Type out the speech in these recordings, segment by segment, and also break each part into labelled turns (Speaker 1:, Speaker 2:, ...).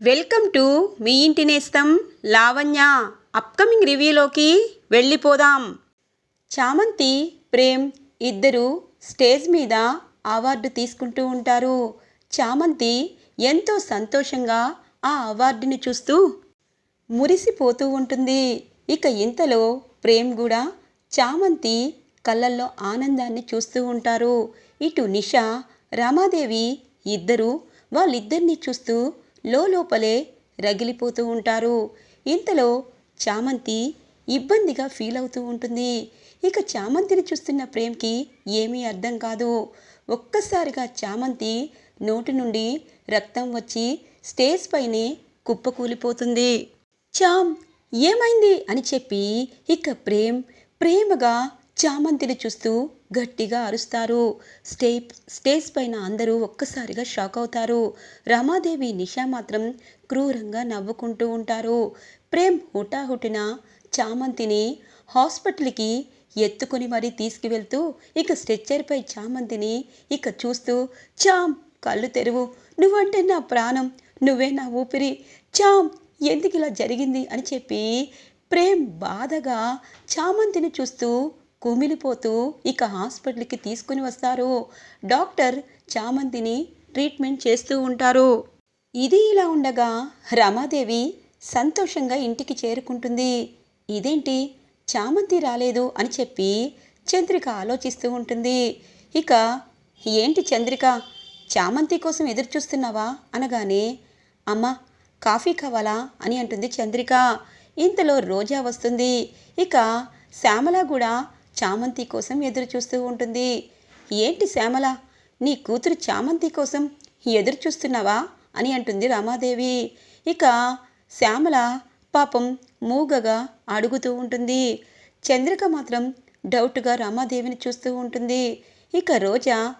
Speaker 1: Welcome to me ఇంటి నేస్తం Lavanya. Upcoming రివ్యూలోకి వెళ్ళిపోదాం. చామంతి ప్రేమ్ ఇద్దరు స్టేజ్ మీద అవార్డు తీసుకుంటూ ఉంటారు. చామంతి ఎంతో సంతోషంగా ఆ అవార్డుని చూస్తూ మురిసిపోతూ ఉంటుంది. ఇక ఇంతలో ప్రేమ్ కూడా చామంతి కళ్ళల్లో ఆనందాన్ని చూస్తూ ఉంటారు. ఇటు నిషా రమాదేవి ఇద్దరు వాళ్ళిద్దరినీ చూస్తూ లోపలే రగిలిపోతూ ఉంటారు. ఇంతలో చామంతి ఇబ్బందిగా ఫీల్ అవుతూ ఉంటుంది. ఇక చామంతిని చూస్తున్న ప్రేమ్కి ఏమీ అర్థం కాదు. ఒక్కసారిగా చామంతి నోటి నుండి రక్తం వచ్చి స్టేజ్ పైనే కుప్పకూలిపోతుంది. చామ్ ఏమైంది? అని చెప్పి ఇక ప్రేమ్ ప్రేమగా చామంతిని చూస్తూ గట్టిగా అరుస్తారు. స్టే స్టేజ్ పైన అందరూ ఒక్కసారిగా షాక్ అవుతారు. రమాదేవి నిషా మాత్రం క్రూరంగా నవ్వుకుంటూ ఉంటారు. ప్రేమ్ హుటాహుటిన చామంతిని హాస్పిటల్కి ఎత్తుకొని మరీ తీసుకువెళ్తూ ఇక స్ట్రెచ్చర్పై చామంతిని ఇక చూస్తూ చామ్ కళ్ళు తెరువు. నువ్వంటే నా ప్రాణం నువ్వే నా ఊపిరి. చామ్ ఎందుకు ఇలా జరిగింది అని చెప్పి ప్రేమ్ బాధగా చామంతిని చూస్తూ కుమిలిపోతూ ఇక హాస్పిటల్కి తీసుకుని వస్తారు. డాక్టర్ చామంతిని ట్రీట్మెంట్ చేస్తూ ఉంటారు. ఇది ఇలా ఉండగా రమాదేవి సంతోషంగా ఇంటికి చేరుకుంటుంది. ఇదేంటి? చామంతి రాలేదు అని చెప్పి చంద్రిక ఆలోచిస్తూ ఉంటుంది. ఇక ఏంటి చంద్రిక? చామంతి కోసం ఎదురు చూస్తున్నావా? అనగానే అమ్మ కాఫీ కావాలా? అని అంటుంది చంద్రిక. ఇంతలో రోజా వస్తుంది. ఇక శ్యామల కూడా చామంతి కోసం ఎదురు చూస్తూ ఉంటుంది. ఏంటి శ్యామల? నీ కూతురు చామంతి కోసం ఎదురు చూస్తున్నావా? అని అంటుంది రామాదేవి. ఇక శ్యామల పాపం మూగగా అడుగుతూ ఉంటుంది. చంద్రిక మాత్రం డౌట్గా రామాదేవిని చూస్తూ ఉంటుంది. ఇక రోజా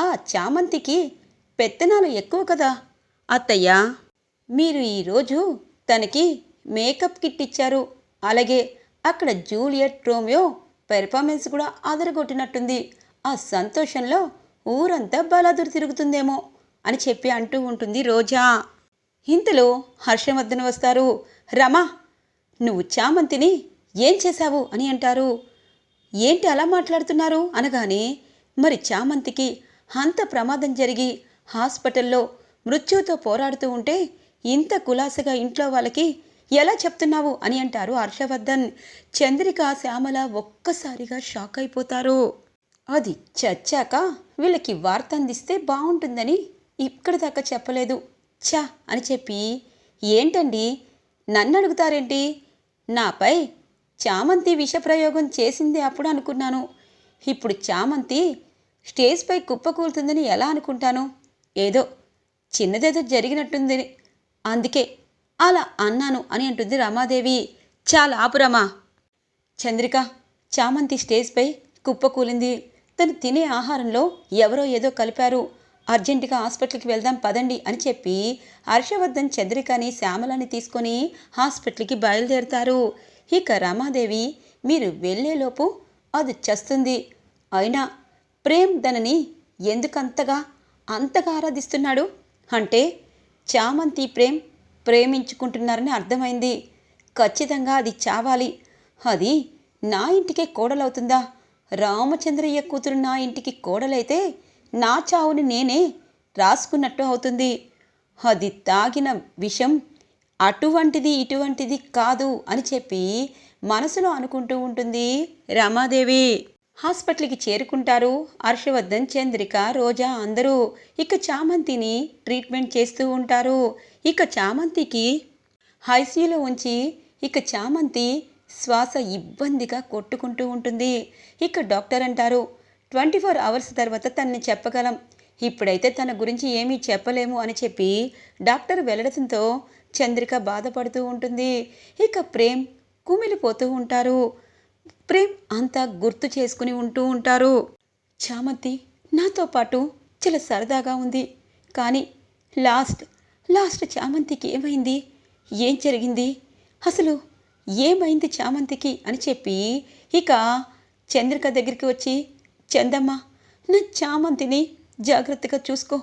Speaker 1: ఆ చామంతికి పెత్తనాలు ఎక్కువ కదా? అత్తయ్య మీరు ఈరోజు తనకి మేకప్ కిట్ ఇచ్చారు. అలాగే అక్కడ జూలియట్ రోమియో పెర్ఫార్మెన్స్ కూడా అదరగొట్టినట్టుంది. ఆ సంతోషంలో ఊరంతా బలాదురు తిరుగుతుందేమో అని చెప్పి అంటూ ఉంటుంది రోజా. ఇంతలో హర్షవర్ధన్ వస్తారు. రమా నువ్వు చామంతిని ఏం చేశావు అని అంటారు. ఏంటి అలా మాట్లాడుతున్నారు? అనగానే మరి చామంతికి అంత ప్రమాదం జరిగి హాస్పిటల్లో మృత్యుతో పోరాడుతూ ఉంటే ఇంత కులాసగా ఇంట్లో వాళ్ళకి ఎలా చెప్తున్నావు అని అంటారు హర్షవర్ధన్. చంద్రిక శ్యామల ఒక్కసారిగా షాక్ అయిపోతారు. అది చచ్చాక వీళ్ళకి వార్త అందిస్తే బాగుంటుందని ఇక్కడి దాకా చెప్పలేదు. ఛా అని చెప్పి ఏంటండి? నన్ను అడుగుతారేంటి? నాపై చామంతి విషప్రయోగం చేసింది అప్పుడు అనుకున్నాను. ఇప్పుడు చామంతి స్టేజ్పై కుప్పకూలుతుందని ఎలా అనుకుంటాను? ఏదో చిన్నదేదో జరిగినట్టుంది అందుకే అలా అన్నాను అని అంటుంది రమాదేవి. చాలా ఆపురమా చంద్రిక చామంతి స్టేజ్పై కుప్పకూలింది తను తినే ఆహారంలో ఎవరో ఏదో కలిపారు. అర్జెంటుగా హాస్పిటల్కి వెళ్దాం పదండి అని చెప్పి హర్షవర్ధన్ చంద్రికని శ్యామలని తీసుకొని హాస్పిటల్కి బయలుదేరుతారు. ఇక రమాదేవి మీరు వెళ్ళేలోపు అది చస్తుంది. అయినా ప్రేమ్ తనని ఎందుకంతగా అంతగా ఆరాధిస్తున్నాడు? అంటే చామంతి ప్రేమ్ ప్రేమించుకుంటున్నారని అర్థమైంది. ఖచ్చితంగా అది చావాలి. అది నా ఇంటికే కోడలవుతుందా? రామచంద్రయ్య కూతురు నా ఇంటికి కోడలైతే నా చావుని నేనే రాసుకున్నట్టు అవుతుంది. అది తాగిన విషం అటువంటిది ఇటువంటిది కాదు అని చెప్పి మనసులో అనుకుంటూ ఉంటుంది రమాదేవి. హాస్పిటల్కి చేరుకుంటారు. హర్షవర్ధన్ చంద్రిక రోజా అందరూ ఇక చామంతిని ట్రీట్మెంట్ చేస్తూ ఉంటారు. ఇక చామంతికి ఐసీయూలో ఉంచి ఇక చామంతి శ్వాస ఇబ్బందిగా కొట్టుకుంటూ ఉంటుంది. ఇక డాక్టర్ అంటారు ట్వంటీ ఫోర్ అవర్స్ తర్వాత తనని చెప్పగలం. ఇప్పుడైతే తన గురించి ఏమీ చెప్పలేము అని చెప్పి డాక్టర్ వెళ్ళడంతో చంద్రిక బాధపడుతూ ఉంటుంది. ఇక ప్రేమ్ కుమిలిపోతూ ఉంటారు. ప్రేమ్ అంతా గుర్తు చేసుకుని ఉంటూ ఉంటారు. చామంతి నాతో పాటు చాలా సరదాగా ఉంది. కానీ లాస్ట్ లాస్ట్ చామంతికి ఏమైంది? ఏం జరిగింది? అసలు ఏమైంది చామంతికి అని చెప్పి ఇక చంద్రిక దగ్గరికి వచ్చి చందమ్మ నా చామంతిని జాగ్రత్తగా చూసుకో.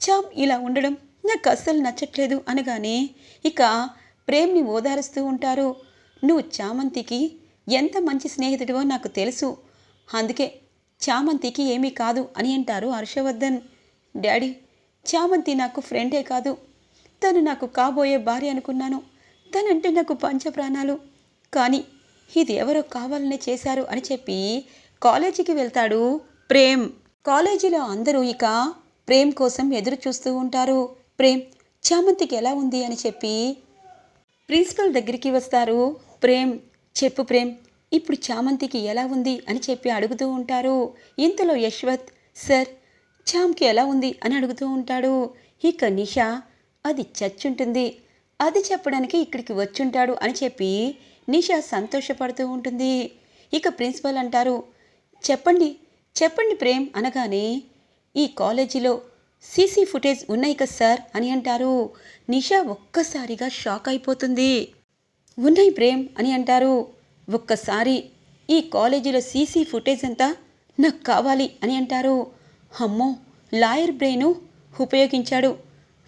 Speaker 1: చామ్ ఇలా ఉండడం నాకు అస్సలు నచ్చట్లేదు అనగానే ఇక ప్రేమ్ని ఓదారుస్తూ ఉంటారు. నువ్వు చామంతికి ఎంత మంచి స్నేహితుడివో నాకు తెలుసు. అందుకే చామంతికి ఏమీ కాదు అని అంటారు హర్షవర్ధన్. డాడీ చామంతి నాకు ఫ్రెండే కాదు. తను నాకు కాబోయే భార్య అనుకున్నాను. తనంటే నాకు పంచప్రాణాలు. కానీ ఇది ఎవరో కావాలనే చేశారు అని చెప్పి కాలేజీకి వెళ్తాడు ప్రేమ్. కాలేజీలో అందరూ ఇక ప్రేమ్ కోసం ఎదురు చూస్తూ ఉంటారు. ప్రేమ్ చామంతికి ఎలా ఉంది అని చెప్పి ప్రిన్సిపల్ దగ్గరికి వస్తారు. ప్రేమ్ చెప్పు ప్రేమ్ ఇప్పుడు చామంతికి ఎలా ఉంది అని చెప్పి అడుగుతూ ఉంటారు. ఇంతలో యశ్వత్ సార్ చామ్కి ఎలా ఉంది అని అడుగుతూ ఉంటాడు. ఇక నిషా అది చచ్చుంటుంది. అది చెప్పడానికి ఇక్కడికి వచ్చుంటాడు అని చెప్పి నిషా సంతోషపడుతూ ఉంటుంది. ఇక ప్రిన్సిపల్ అంటారు చెప్పండి చెప్పండి ప్రేమ్ అనగానే ఈ కాలేజీలో సీసీ ఫుటేజ్ ఉన్నాయి కదా సార్ అని అంటారు. నిషా ఒక్కసారిగా షాక్ అయిపోతుంది. ఉన్నాయి ప్రేమ్ అని అంటారు. ఒక్కసారి ఈ కాలేజీలో సీసీ ఫుటేజ్ అంతా నాకు కావాలి అని అంటారు. అమ్మో లాయర్ బ్రెయిను ఉపయోగించాడు.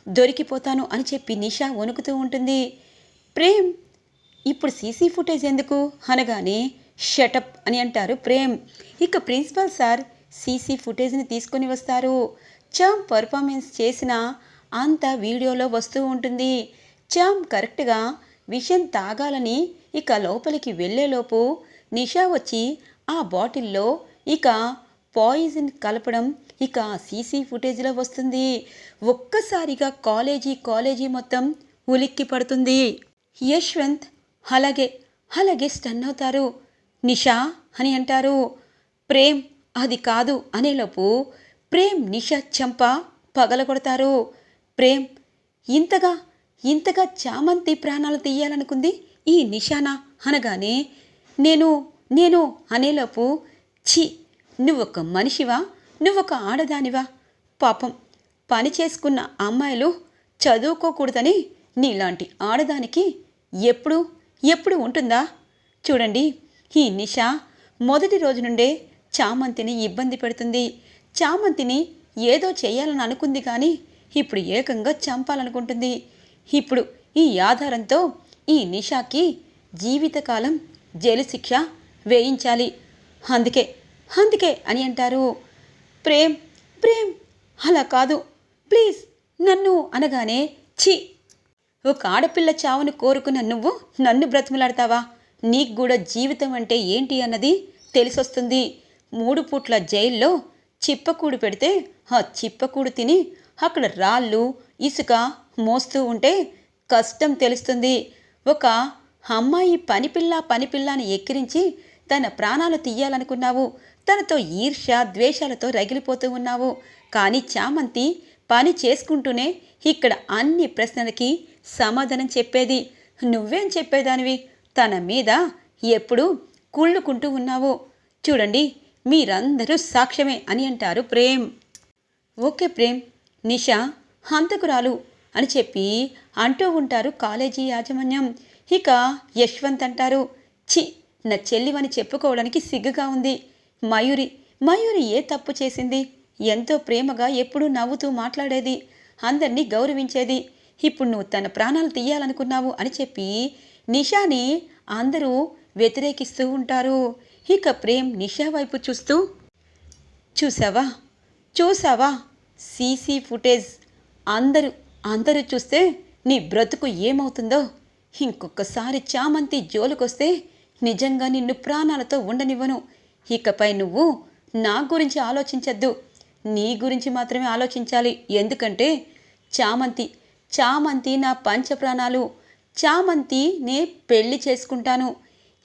Speaker 1: దొరికిపోతాను అని చెప్పి నిషా వణుకుతూ ఉంటుంది. ప్రేమ్ ఇప్పుడు సీసీ ఫుటేజ్ ఎందుకు? అనగానే షటప్ అని అంటారు ప్రేమ్. ఇక ప్రిన్సిపల్ సార్ సీసీ ఫుటేజ్ని తీసుకొని వస్తారు. చామ్ పర్ఫార్మెన్స్ చేసిన అంత వీడియోలో వస్తూ ఉంటుంది. చామ్ కరెక్ట్గా విషం తాగాలని ఇక లోపలికి వెళ్ళేలోపు నిషా వచ్చి ఆ బాటిల్లో ఇక పాయిజన్ కలపడం ఇక సీసీ ఫుటేజ్లో వస్తుంది. ఒక్కసారిగా కాలేజీ కాలేజీ మొత్తం ఉలిక్కి పడుతుంది. యశ్వంత్ అలాగే అలాగే స్టన్ అవుతారు. నిషా అని అంటారు. ప్రేమ్ అది కాదు అనేలోపు ప్రేమ్ నిషా చంప పగలగొడతారు. ప్రేమ్ ఇంతగా ఇంతగా చామంతి ప్రాణాలు తీయాలనుకుంది? ఈ నిషానా అనగానే నేను నేను అనేలోపు ఛీ నువ్వొక మనిషివా? నువ్వొక ఆడదానివా? పాపం పని చేసుకున్న అమ్మాయిలు చదువుకోకూడదని నీలాంటి ఆడదానికి ఎప్పుడు ఎప్పుడు ఉంటుందా? చూడండి ఈ నిషా మొదటి రోజు నుండే చామంతిని ఇబ్బంది పెడుతుంది. చామంతిని ఏదో చేయాలని అనుకుంది కానీ ఇప్పుడు ఏకంగా చంపాలనుకుంటుంది. ఇప్పుడు ఈ ఆధారంతో ఈ నిషాకి జీవితకాలం జైలు శిక్ష వేయించాలి. అందుకే అందుకే అని అంటారు. ప్రేమ్ ప్రేమ్ అలా కాదు. ప్లీజ్ నన్ను అనగానే ఛీ. ఒక ఆడపిల్ల చావును కోరుకున్న నువ్వు నన్ను బ్రతిమలాడతావా? నీకు కూడా జీవితం అంటే ఏంటి అన్నది తెలిసొస్తుంది. మూడు పూట్ల జైల్లో చిప్పకూడు పెడితే ఆ చిప్పకూడు తిని అక్కడ రాళ్ళు ఇసుక మోస్తూ ఉంటే కష్టం తెలుస్తుంది. ఒక అమ్మాయి పనిపిల్ల పనిపిల్ల అని ఎక్కిరించి తన ప్రాణాలు తీయాలనుకున్నావు. తనతో ఈర్ష్య ద్వేషాలతో రగిలిపోతూ ఉన్నావు. కానీ చామంతి పని చేసుకుంటూనే ఇక్కడ అన్ని ప్రశ్నలకి సమాధానం చెప్పేది. నువ్వేం చెప్పేదానివి? తన మీద ఎప్పుడు కుళ్ళుకుంటూ ఉన్నావు. చూడండి మీరందరూ సాక్ష్యమే అని అంటారు ప్రేమ్. ఓకే ప్రేమ్ నిషా హంతకురాలు అని చెప్పి అంటూ ఉంటారు కాలేజీ యాజమాన్యం. ఇక యశ్వంత్ అంటారు చి నా చెల్లివని చెప్పుకోవడానికి సిగ్గుగా ఉంది. మయూరి మయూరి ఏ తప్పు చేసింది? ఎంతో ప్రేమగా ఎప్పుడూ నవ్వుతూ మాట్లాడేది అందరినీ గౌరవించేది. ఇప్పుడు నువ్వు తన ప్రాణాలు తీయాలనుకున్నావు అని చెప్పి నిషాని అందరూ వ్యతిరేకిస్తూ ఉంటారు. ఇక ప్రేమ్ నిషా వైపు చూస్తూ చూసావా? చూసావా? సీసీ ఫుటేజ్ అందరూ అందరూ చూస్తే నీ బ్రతుకు ఏమవుతుందో? ఇంకొకసారి చామంతి జోలుకొస్తే నిజంగా నిన్ను ప్రాణాలతో ఉండనివ్వను. ఇకపై నువ్వు నా గురించి ఆలోచించద్దు. నీ గురించి మాత్రమే ఆలోచించాలి. ఎందుకంటే చామంతి చామంతి నా పంచప్రాణాలు. చామంతి నే పెళ్ళి చేసుకుంటాను.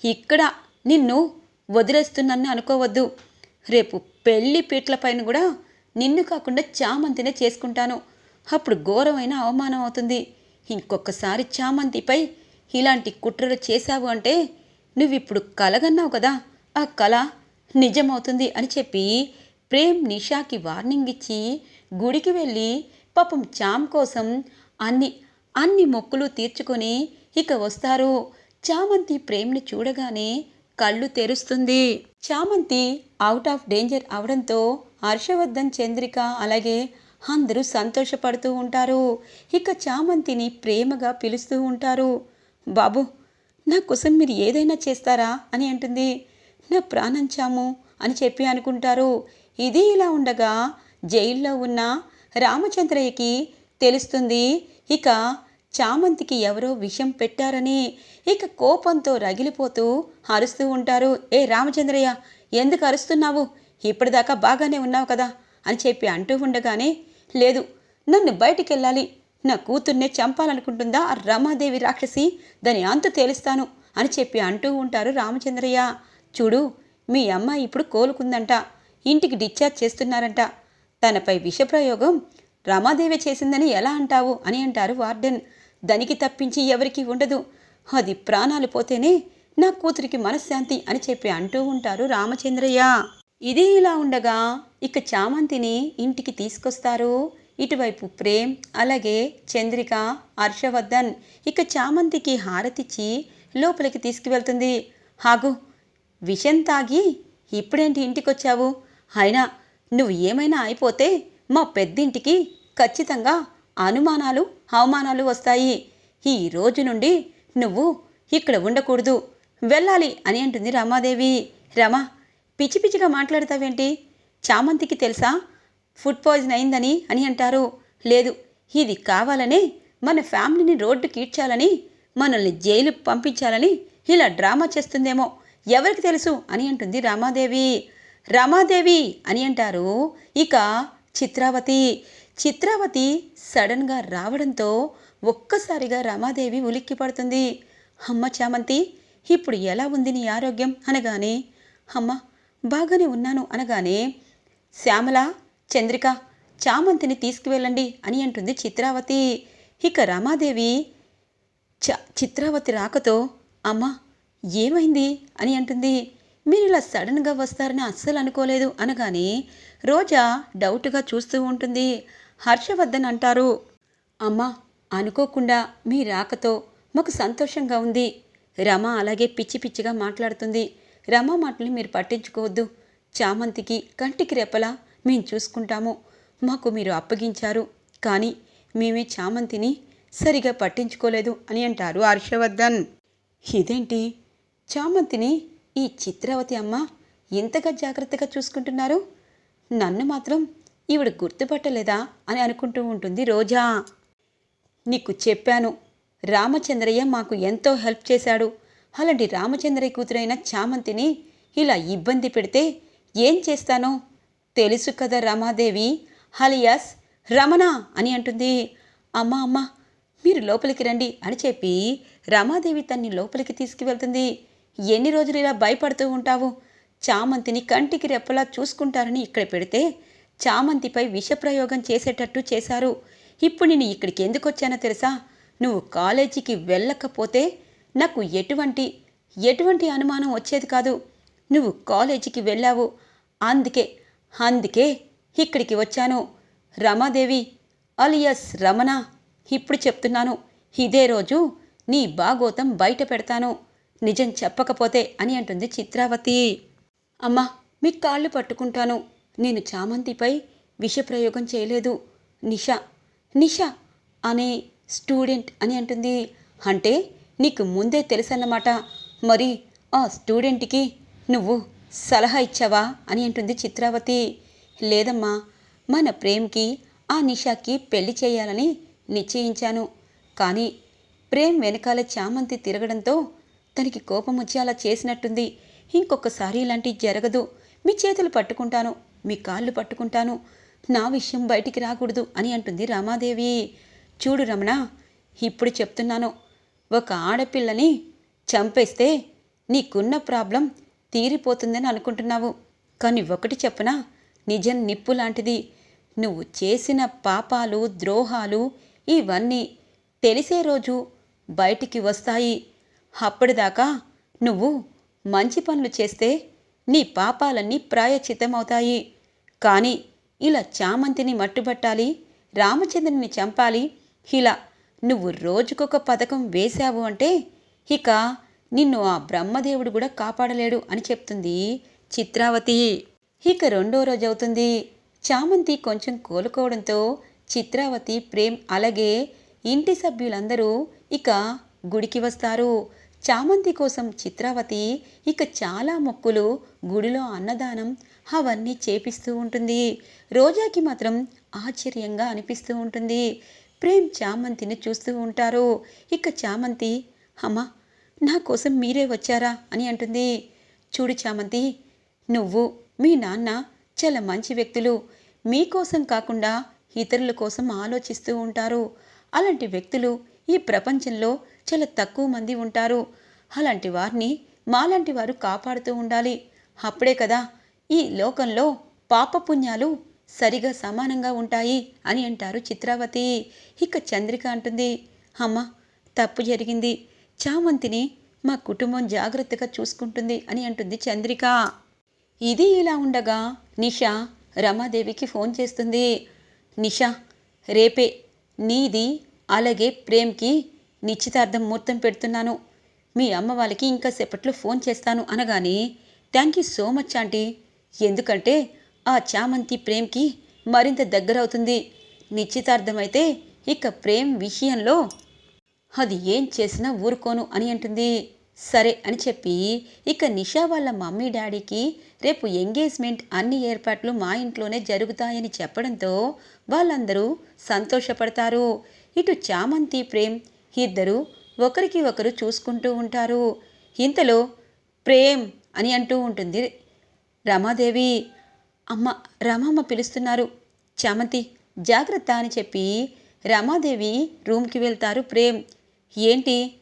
Speaker 1: ఇక్కడ నిన్ను వదిలేస్తున్నాను అనుకోవద్దు. రేపు పెళ్ళి పీటలపైన కూడా నిన్ను కాకుండా చామంతినే చేసుకుంటాను. అప్పుడు ఘోరమైన అవమానం అవుతుంది. ఇంకొకసారి చామంతిపై ఇలాంటి కుట్రలు చేశావు అంటే నువ్విప్పుడు కలగన్నావు కదా. ఆ కళ నిజమవుతుంది అని చెప్పి ప్రేమ్ నిషాకి వార్నింగ్ ఇచ్చి గుడికి వెళ్ళి పాపం చామ్ కోసం అన్ని అన్ని మొక్కులు తీర్చుకొని ఇక వస్తారు. చామంతి ప్రేమ్ని చూడగానే కళ్ళు తెరుస్తుంది. చామంతి అవుట్ ఆఫ్ డేంజర్ అవడంతో హర్షవర్ధన్ చంద్రిక అలాగే అందరూ సంతోషపడుతూ ఉంటారు. ఇక చామంతిని ప్రేమగా పిలుస్తూ ఉంటారు. బాబు నా కోసం మీరు ఏదైనా చేస్తారా? అని అంటుంది. నా ప్రాణం చాము అని చెప్పి అనుకుంటారు. ఇది ఇలా ఉండగా జైల్లో ఉన్న రామచంద్రయ్యకి తెలుస్తుంది. ఇక చామంతికి ఎవరో విషం పెట్టారని ఇక కోపంతో రగిలిపోతూ అరుస్తూ ఉంటారు. ఏ రామచంద్రయ్య ఎందుకు అరుస్తున్నావు? ఇప్పటిదాకా బాగానే ఉన్నావు కదా అని చెప్పి అంటూ ఉండగానే లేదు నన్ను బయటికి వెళ్ళాలి నా కూతుర్నే చంపాలనుకుంటుందా ఆ రమాదేవి రాక్షసి? దాని అంతు తేలుస్తాను అని చెప్పి అంటూ ఉంటారు రామచంద్రయ్య. చూడు మీ అమ్మాయి ఇప్పుడు కోలుకుందంట. ఇంటికి డిశ్చార్జ్ చేస్తున్నారంట. తనపై విషప్రయోగం రమాదేవి చేసిందని ఎలా అంటావు అని అంటారు వార్డెన్. దానికి తప్పించి ఎవరికి ఉండదు. అది ప్రాణాలు పోతేనే నా కూతురికి మనశ్శాంతి అని చెప్పి అంటూ ఉంటారు రామచంద్రయ్య. ఇది ఇలా ఉండగా ఇక చామంతిని ఇంటికి తీసుకొస్తారు. ఇటువైపు ప్రేమ్ అలాగే చంద్రిక హర్షవర్ధన్ ఇక చామంతికి హారతిచ్చి లోపలికి తీసుకువెళ్తుంది. హాగు విషం తాగి ఇప్పుడేంటి ఇంటికొచ్చావు? అయినా నువ్వు ఏమైనా అయిపోతే మా పెద్దింటికి ఖచ్చితంగా అనుమానాలు అవమానాలు వస్తాయి. ఈ రోజు నుండి నువ్వు ఇక్కడ ఉండకూడదు. వెళ్ళాలి అని అంటుంది రమాదేవి. రమా పిచ్చి పిచ్చిగా మాట్లాడతావేంటి? చామంతికి తెలుసా? ఫుడ్ పాయిజన్ అయిందని అని అంటారు. లేదు ఇది కావాలనే మన ఫ్యామిలీని రోడ్డు కీడ్చాలని మనల్ని జైలు పంపించాలని ఇలా డ్రామా చేస్తుందేమో. ఎవరికి తెలుసు? అని అంటుంది రామాదేవి. రమాదేవి అని అంటారు ఇక చిత్రావతి. చిత్రావతి సడన్గా రావడంతో ఒక్కసారిగా రమాదేవి ఉలిక్కి పడుతుంది. అమ్మ చామంతి ఇప్పుడు ఎలా ఉంది నీ ఆరోగ్యం? అనగానే అమ్మ బాగానే ఉన్నాను అనగానే శ్యామల చంద్రిక చామంతిని తీసుకువెళ్ళండి అని అంటుంది చిత్రావతి. ఇక రమాదేవి చ చిత్రావతి రాకతో అమ్మా ఏమైంది? అని అంటుంది. మీరు ఇలా సడన్గా వస్తారని అస్సలు అనుకోలేదు అనగానే రోజా డౌట్గా చూస్తూ ఉంటుంది. హర్షవర్ధన్ అంటారు అమ్మా అనుకోకుండా మీ రాకతో మాకు సంతోషంగా ఉంది. రమ అలాగే పిచ్చి పిచ్చిగా మాట్లాడుతుంది. రమ మాటలు మీరు పట్టించుకోవద్దు. చామంతికి కంటికి రెప్పలా మేము చూసుకుంటాము. మాకు మీరు అప్పగించారు. కానీ మేమే చామంతిని సరిగా పట్టించుకోలేదు అని అంటారు హర్షవర్ధన్. ఇదేంటి? చామంతిని ఈ చిత్రావతి అమ్మ ఇంతగా జాగ్రత్తగా చూసుకుంటున్నారు? నన్ను మాత్రం ఈవిడ గుర్తుపట్టలేదా అని అనుకుంటూ ఉంటుంది రోజా. నీకు చెప్పాను. రామచంద్రయ్య మాకు ఎంతో హెల్ప్ చేశాడు. అలాంటి రామచంద్రయ్య కూతురైన చామంతిని ఇలా ఇబ్బంది పెడితే ఏం చేస్తానో? తెలుసు కదా రమాదేవి. హలియాస్ రమణ అని అంటుంది. అమ్మా అమ్మ మీరు లోపలికి రండి అని చెప్పి రమాదేవి తన్ని లోపలికి తీసుకువెళ్తుంది. ఎన్ని రోజులు ఇలా భయపడుతూ ఉంటావు? చామంతిని కంటికి రెప్పలా చూసుకుంటారని ఇక్కడ పెడితే చామంతిపై విషప్రయోగం చేసేటట్టు చేశారు. ఇప్పుడు నేను ఇక్కడికి ఎందుకు వచ్చానో తెలుసా? నువ్వు కాలేజీకి వెళ్ళకపోతే నాకు ఎటువంటి ఎటువంటి అనుమానం వచ్చేది కాదు. నువ్వు కాలేజీకి వెళ్ళావు. అందుకే అందుకే ఇక్కడికి వచ్చాను. రమాదేవి అలియస్ రమణ ఇప్పుడు చెప్తున్నాను ఇదే రోజు నీ బాగోతం బయట పెడతాను. నిజం చెప్పకపోతే అని అంటుంది చిత్రావతి. అమ్మా మీ కాళ్ళు పట్టుకుంటాను. నేను చామంతిపై విషప్రయోగం చేయలేదు. నిషా నిష అనే స్టూడెంట్ అని అంటుంది. అంటే నీకు ముందే తెలుసన్నమాట. మరి ఆ స్టూడెంట్కి నువ్వు సలహా ఇచ్చావా? అని అంటుంది చిత్రావతి. లేదమ్మా మన ప్రేమ్కి ఆ నిషాకి పెళ్ళి చేయాలని నిశ్చయించాను. కానీ ప్రేమ్ వెనకాల చామంతి తిరగడంతో తనకి కోపం వచ్చి అలా చేసినట్టుంది. ఇంకొకసారి ఇలాంటివి జరగదు. మీ చేతులు పట్టుకుంటాను మీ కాళ్ళు పట్టుకుంటాను. నా విషయం బయటికి రాకూడదు అని అంటుంది రామాదేవి. చూడు రమణ ఇప్పుడు చెప్తున్నాను. ఒక ఆడపిల్లని చంపేస్తే నీకున్న ప్రాబ్లం తీరిపోతుందని అనుకుంటున్నావు. కానీ ఒకటి చెప్పనా? నిజం నిప్పు లాంటిది. నువ్వు చేసిన పాపాలు ద్రోహాలు ఇవన్నీ తెలిసే రోజు బయటికి వస్తాయి. అప్పటిదాకా నువ్వు మంచి పనులు చేస్తే నీ పాపాలన్నీ ప్రాయచితమవుతాయి కానీ ఇలా చామంతిని మట్టుబట్టాలి రామచంద్రుని చంపాలి ఇలా నువ్వు రోజుకొక పథకం వేశావు అంటే ఇక నిన్ను ఆ బ్రహ్మదేవుడు కూడా కాపాడలేడు అని చెప్తుంది చిత్రావతి. ఇక రెండో రోజు అవుతుంది. చామంతి కొంచెం కోలుకోవడంతో చిత్రావతి ప్రేమ్ అలాగే ఇంటి సభ్యులందరూ ఇక గుడికి వస్తారు. చామంతి కోసం చిత్రావతి ఇక చాలా మొక్కులు గుడిలో అన్నదానం అవన్నీ చేపిస్తూ ఉంటుంది. రోజాకి మాత్రం ఆశ్చర్యంగా అనిపిస్తూ ఉంటుంది. ప్రేమ్ చామంతిని చూస్తూ ఉంటారు. ఇక చామంతి అమ్మా నా కోసం మీరే వచ్చారా? అని అంటుంది. చూడు చామంతి నువ్వు మీ నాన్న చాలా మంచి వ్యక్తులు. మీకోసం కాకుండా ఇతరుల కోసం ఆలోచిస్తూ ఉంటారు. అలాంటి వ్యక్తులు ఈ ప్రపంచంలో చాలా తక్కువ మంది ఉంటారు. అలాంటి వారిని మాలాంటి వారు కాపాడుతూ ఉండాలి. అప్పుడే కదా ఈ లోకంలో పాపపుణ్యాలు సరిగా సమానంగా ఉంటాయి అని అంటారు చిత్రావతి. ఇక చంద్రిక అంటుంది అమ్మ తప్పు జరిగింది. చామంతిని మా కుటుంబం జాగ్రత్తగా చూసుకుంటుంది అని అంటుంది చంద్రిక. ఇది ఇలా ఉండగా నిషా రమాదేవికి ఫోన్ చేస్తుంది. నిషా రేపే నీది అలాగే ప్రేమ్కి నిశ్చితార్థం ముహూర్తం పెడుతున్నాను. మీ అమ్మ వాళ్ళకి ఇంకా సేపట్లో ఫోన్ చేస్తాను అనగానే thank you so much aunty. ఎందుకంటే ఆ చామంతి ప్రేమ్కి మరింత దగ్గరవుతుంది. నిశ్చితార్థమైతే ఇక ప్రేమ్ విషయంలో అది ఏం చేసినా ఊరుకోను అని అంటుంది. సరే అని చెప్పి ఇక నిషా వాళ్ళ మమ్మీ డాడీకి రేపు ఎంగేజ్మెంట్ అన్ని ఏర్పాట్లు మా ఇంట్లోనే జరుగుతాయని చెప్పడంతో వాళ్ళందరూ సంతోషపడతారు. ఇటు చామంతి ప్రేమ్ ఇద్దరు ఒకరికి ఒకరు చూసుకుంటూ ఉంటారు. ఇంతలో ప్రేమ్ అని అంటూ ఉంటుంది రమాదేవి. అమ్మ రమమ్మ పిలుస్తున్నారు. చామంతి జాగ్రత్త అని చెప్పి రమాదేవి రూమ్కి వెళ్తారు ప్రేమ్. ఏంటి?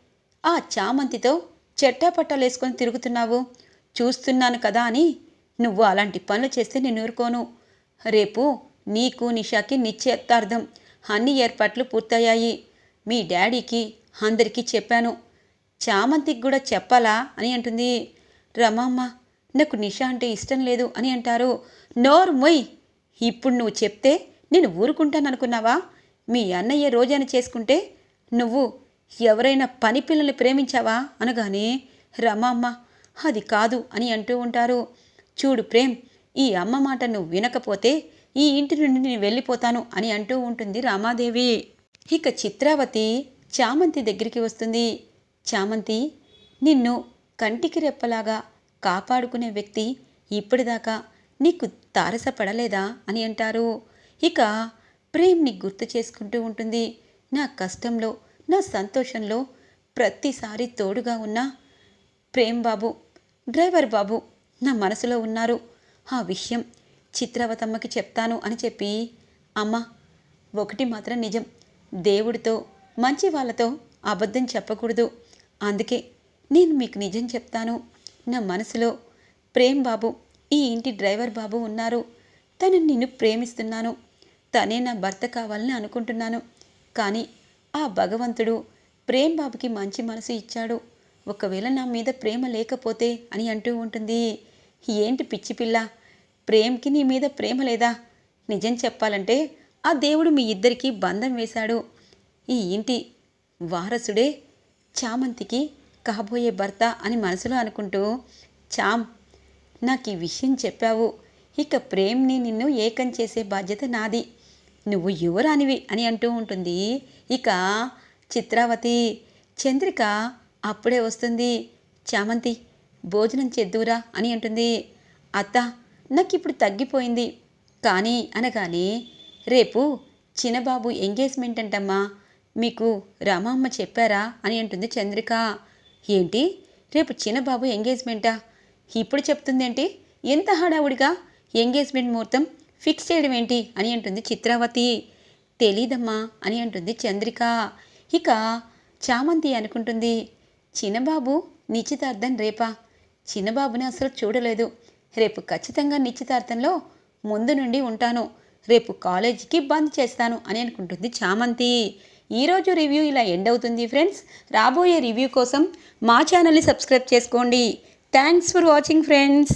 Speaker 1: ఆ చామంతితో చెట్టాపట్టాలేసుకొని తిరుగుతున్నావు? చూస్తున్నాను కదా అని నువ్వు అలాంటి పనులు చేస్తే నేను ఊరుకోను. రేపు నీకు నిషాకి నిశ్చయార్థం. అన్ని ఏర్పాట్లు పూర్తయ్యాయి. మీ డాడీకి అందరికీ చెప్పాను. చామంతికి కూడా చెప్పాలా అని అంటుంది. రమమ్మ నాకు నిషా అంటే ఇష్టం లేదు అని అంటారు. నోర్ మొయ్. ఇప్పుడు నువ్వు చెప్తే నేను ఊరుకుంటాననుకున్నావా? మీ అన్నయ్య రోజాన చేసుకుంటే నువ్వు ఎవరైనా పని పిల్లల్ని ప్రేమించావా? అనగానే రమామ్మ అది కాదు అని అంటూ ఉంటారు. చూడు ప్రేమ్ ఈ అమ్మ మాట నువ్వు వినకపోతే ఈ ఇంటి నుండి నేను వెళ్ళిపోతాను అని అంటూ ఉంటుంది రామాదేవి. ఇక చిత్రావతి చామంతి దగ్గరికి వస్తుంది. చామంతి నిన్ను కంటికి రెప్పలాగా కాపాడుకునే వ్యక్తి ఇప్పటిదాకా నీకు తారసపడలేదా అని అంటారు. ఇక ప్రేమ్ని గుర్తు చేసుకుంటూ ఉంటుంది. నా కష్టంలో నా సంతోషంలో ప్రతిసారి తోడుగా ఉన్న ప్రేమ్ బాబు డ్రైవర్ బాబు నా మనసులో ఉన్నారు. ఆ విషయం చిత్రవతమ్మకి చెప్తాను అని చెప్పి అమ్మ ఒకటి మాత్రం నిజం. దేవుడితో మంచి వాళ్ళతో అబద్ధం చెప్పకూడదు. అందుకే నేను మీకు నిజం చెప్తాను. నా మనసులో ప్రేమ్ బాబు ఈ ఇంటి డ్రైవర్ బాబు ఉన్నారు. తను నిన్ను ప్రేమిస్తున్నాను. తనే నా భర్త కావాలని అనుకుంటున్నాను. కానీ ఆ భగవంతుడు ప్రేమ్ బాబుకి మంచి మనసు ఇచ్చాడు. ఒకవేళ నా మీద ప్రేమ లేకపోతే అని అంటూ ఉంటుంది. ఏంటి పిచ్చి పిల్ల? ప్రేమ్కి నీ మీద ప్రేమ లేదా? నిజం చెప్పాలంటే ఆ దేవుడు మీ ఇద్దరికీ బంధం వేశాడు. ఈ ఇంటి వారసుడే చామంతికి కాబోయే భర్త అని మనసులో అనుకుంటూ చామ్ నాకు ఈ విషయం చెప్పావు. ఇక ప్రేమ్ని నిన్ను ఏకం చేసే బాధ్యత నాది. నువ్వు యువరానివి అని అంటూ ఉంటుంది. ఇక చిత్రావతి చంద్రిక అప్పుడే వస్తుంది. చామంతి భోజనం చేద్దురా అని అంటుంది. అత్త నాకు ఇప్పుడు తగ్గిపోయింది. కానీ అనగానే రేపు చిన్నబాబు ఎంగేజ్మెంట్ అంటమ్మా మీకు రామమ్మ చెప్పారా అని అంటుంది చంద్రిక. ఏంటి? రేపు చిన్నబాబు ఎంగేజ్మెంటా? ఇప్పుడు చెప్తుందేంటి? ఎంత హడావుడిగా? ఎంగేజ్మెంట్ ముహూర్తం ఫిక్స్ చేయడం ఏంటి? అని అంటుంది చిత్రావతి. తెలీదమ్మా అని అంటుంది చంద్రిక. ఇక చామంతి అనుకుంటుంది. చిన్నబాబు నిశ్చితార్థం రేపా? చిన్నబాబుని అసలు చూడలేదు. రేపు ఖచ్చితంగా నిశ్చితార్థంలో ముందు నుండి ఉంటాను. రేపు కాలేజీకి బంద్ చేస్తాను అని అనుకుంటుంది చామంతి. ఈరోజు రివ్యూ ఇలా ఎండ్ అవుతుంది ఫ్రెండ్స్. రాబోయే రివ్యూ కోసం మా ఛానల్ని సబ్స్క్రైబ్ చేసుకోండి. Thanks for watching friends